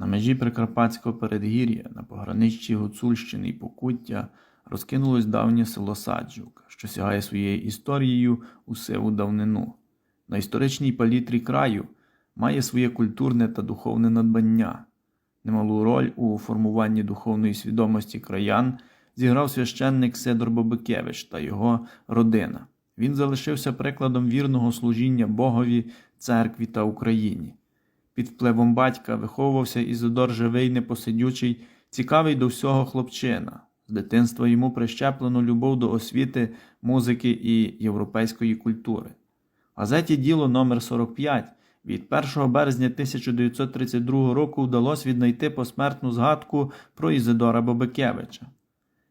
На межі Прикарпатського передгір'я, на пограниччі Гуцульщини і Покуття, розкинулось давнє село Саджівка, що сягає своєю історією у сиву давнину. На історичній палітрі краю має своє культурне та духовне надбання. Немалу роль у формуванні духовної свідомості краян зіграв священник Сидор Бобикевич та його родина. Він залишився прикладом вірного служіння Богові, церкві та Україні. Під впливом батька виховувався Ізодор живий, непосидючий, цікавий до всього хлопчина. З дитинства йому прищеплено любов до освіти, музики і європейської культури. В газеті Діло номер 45 від 1 березня 1932 року вдалося віднайти посмертну згадку про Ізидора Бобикевича.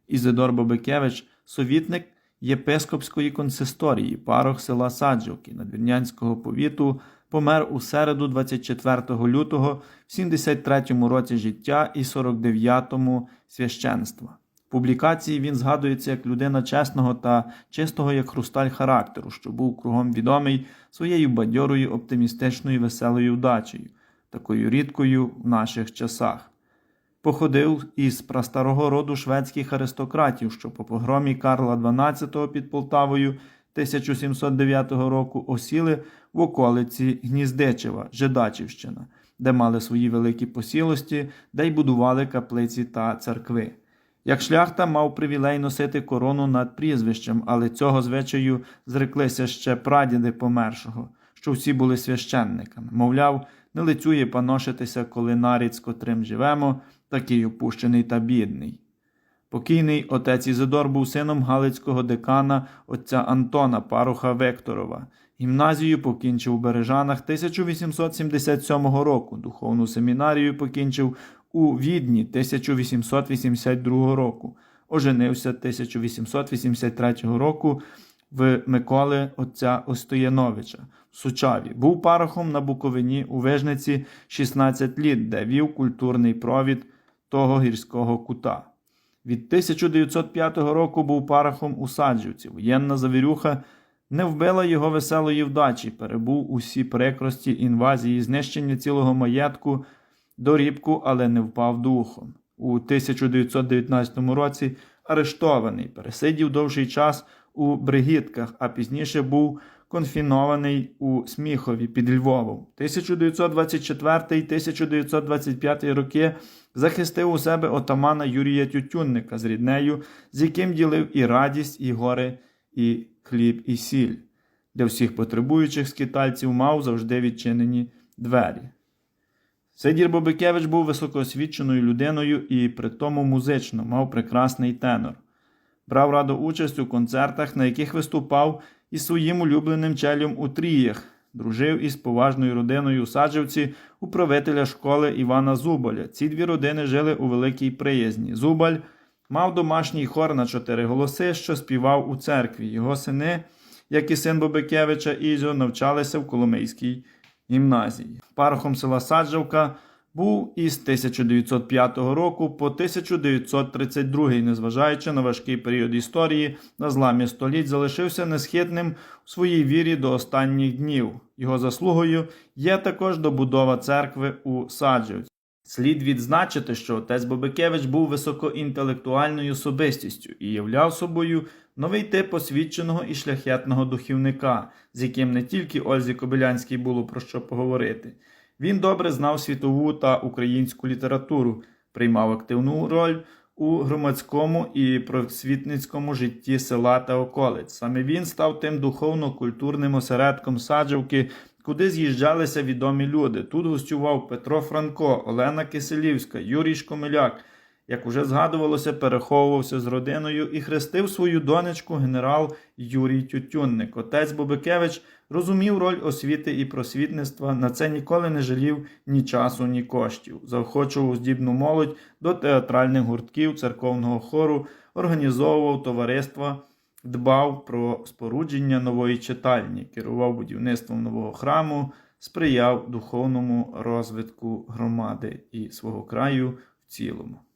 Ізидор Бобикевич совітник єпископської консисторії, парох села Саджівки Надвірнянського повіту, помер у середу 24 лютого в 73 році життя і 49-му священства. В публікації він згадується як людина чесного та чистого як хрусталь характеру, що був кругом відомий своєю бадьорою, оптимістичною, веселою вдачею, такою рідкою в наших часах. Походив із прастарого роду шведських аристократів, що по погромі Карла XII під Полтавою 1709 року осіли в околиці Гніздечева, Жидачівщина, де мали свої великі посілості, де й будували каплиці та церкви. Як шляхта мав привілей носити корону над прізвищем, але цього звичаю зреклися ще прадіди помершого, що всі були священниками. Мовляв, не лицює паношитися, коли нарід, з котрим живемо, такий опущений та бідний. Покійний отець Ізидор був сином галицького декана отця Антона Паруха Векторова. Гімназію покінчив у Бережанах 1877 року, духовну семінарію покінчив у Відні 1882 року. Оженився 1883 року в Миколи отця Остояновича в Сучаві. Був парохом на Буковині у Вижниці 16 літ, де вів культурний провід того гірського кута. Від 1905 року був парохом у Саджівці. Воєнна завірюха не вбила його веселої вдачі, перебув усі прикрості інвазії, знищення цілого маєтку, дорібку, але не впав духом. У 1919 році арештований, пересидів довший час у Бригітках, а пізніше був конфінований у Сміхові під Львовом. 1924-1925 роки захистив у себе отамана Юрія Тютюнника з ріднею, з яким ділив і радість, і горе, і хліб, і сіль. Для всіх потребуючих скитальців мав завжди відчинені двері. Сидір Бобикевич був високоосвіченою людиною і при тому музично мав прекрасний тенор. Брав радо участь у концертах, на яких виступав із своїм улюбленим челем у тріях, дружив із поважною родиною у Саджівці у правителя школи Івана Зуболя. Ці дві родини жили у великій приязні. Зубаль мав домашній хор на чотири голоси, що співав у церкві. Його сини, як і син Бобикевича Ізо, навчалися в Коломийській гімназії. Парохом села Саджавка був із 1905 року по 1932, незважаючи на важкий період історії, на зламі століть залишився несхитним у своїй вірі до останніх днів. Його заслугою є також добудова церкви у Саджівці. Слід відзначити, що отець Бобикевич був високоінтелектуальною особистістю і являв собою новий тип освіченого і шляхетного духівника, з яким не тільки Ользі Кобилянській було про що поговорити. Він добре знав світову та українську літературу, приймав активну роль у громадському і просвітницькому житті села та околиць. Саме він став тим духовно-культурним осередком Саджівки, куди з'їжджалися відомі люди. Тут гостював Петро Франко, Олена Киселівська, Юрій Шкомеляк. Як уже згадувалося, переховувався з родиною і хрестив свою донечку генерал Юрій Тютюнник. Отець Бобикевич розумів роль освіти і просвітництва, на це ніколи не жалів ні часу, ні коштів. Заохочував здібну молодь до театральних гуртків, церковного хору, організовував товариства, дбав про спорудження нової читальні, керував будівництвом нового храму, сприяв духовному розвитку громади і свого краю в цілому.